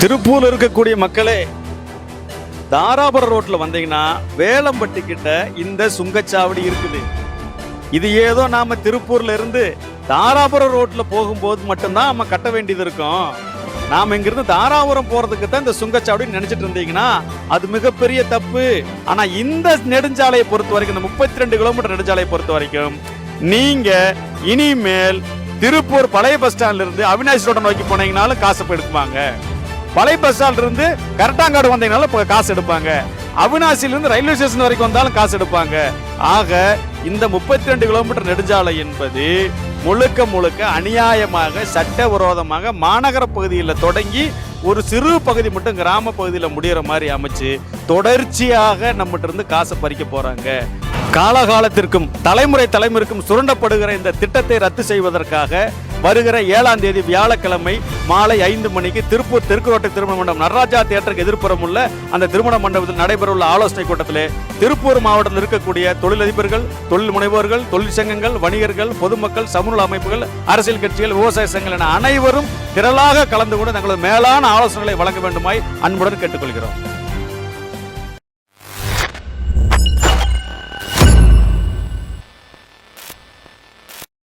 திருப்பூர்ல இருக்கக்கூடிய மக்களே தாராபுரம் ரோட்ல வந்தீங்கன்னா வேலம்பட்டி கிட்ட இந்த சுங்கச்சாவடி இருக்குது. இது ஏதோ நாம திருப்பூர்ல இருந்து தாராபுரம் ரோட்ல போகும்போது மட்டும்தான் நம்ம கட்ட வேண்டியது இருக்கும். நாம இங்கிருந்து தாராபுரம் போறதுக்கு தான் இந்த சுங்கச்சாவடி நினைச்சிட்டு இருந்தீங்கன்னா அது மிகப்பெரிய தப்பு. ஆனா இந்த நெடுஞ்சாலையை பொறுத்த வரைக்கும் இந்த முப்பத்தி ரெண்டு கிலோமீட்டர் நெடுஞ்சாலையை பொறுத்த வரைக்கும் நீங்க இனிமேல் திருப்பூர் பழைய பஸ் ஸ்டாண்ட்ல இருந்து அவினாஷ் ரோட நோக்கி போனீங்கனாலும் காசு எடுத்துவாங்க பழைய பஸ் ஸ்டாண்ட்ல இருந்து கரட்டாங்காடு வந்தீங்கனால இப்போ காசு எடுப்பாங்க. அவினாசில இருந்து ரயில்வே ஸ்டேஷன் வரைக்கும் வந்தாலும் காசு எடுப்பாங்க. ஆக இந்த முப்பத்தி ரெண்டு கிலோமீட்டர் நெடுஞ்சாலை என்பது முழுக்க முழுக்க அநியாயமாக சட்டவிரோதமாக மாநகர பகுதியில் தொடங்கி ஒரு சிறு பகுதி மட்டும் கிராம பகுதியில் முடிகிற மாதிரி அமைச்சு தொடர்ச்சியாக நம்மகிட்ட இருந்து காசை பறிக்க போறாங்க. காலகாலத்திற்கும் தலைமுறை தலைமுறைக்கும் சுரண்டப்படுகிற இந்த திட்டத்தை ரத்து செய்வதற்காக வருகிற ஏழாம் தேதி வியாழக்கிழமை மாலை ஐந்து மணிக்கு திருப்பூர் தெற்குரோட்டை திருமண மண்டபம் நடராஜா தேட்டருக்கு எதிர்ப்புறம் உள்ள அந்த திருமண மண்டபத்தில் நடைபெறவுள்ள ஆலோசனை கூட்டத்தில் திருப்பூர் மாவட்டத்தில் இருக்கக்கூடிய தொழிலதிபர்கள் தொழில் முனைவோர்கள் தொழிற்சங்கங்கள் வணிகர்கள் பொதுமக்கள் சமூக அமைப்புகள் அரசியல் கட்சிகள் விவசாய சங்கங்கள் என அனைவரும் திரளாக கலந்து கொண்டு தங்களது மேலான ஆலோசனைகளை வழங்க வேண்டுமாய் அன்புடன் கேட்டுக்கொள்கிறோம்.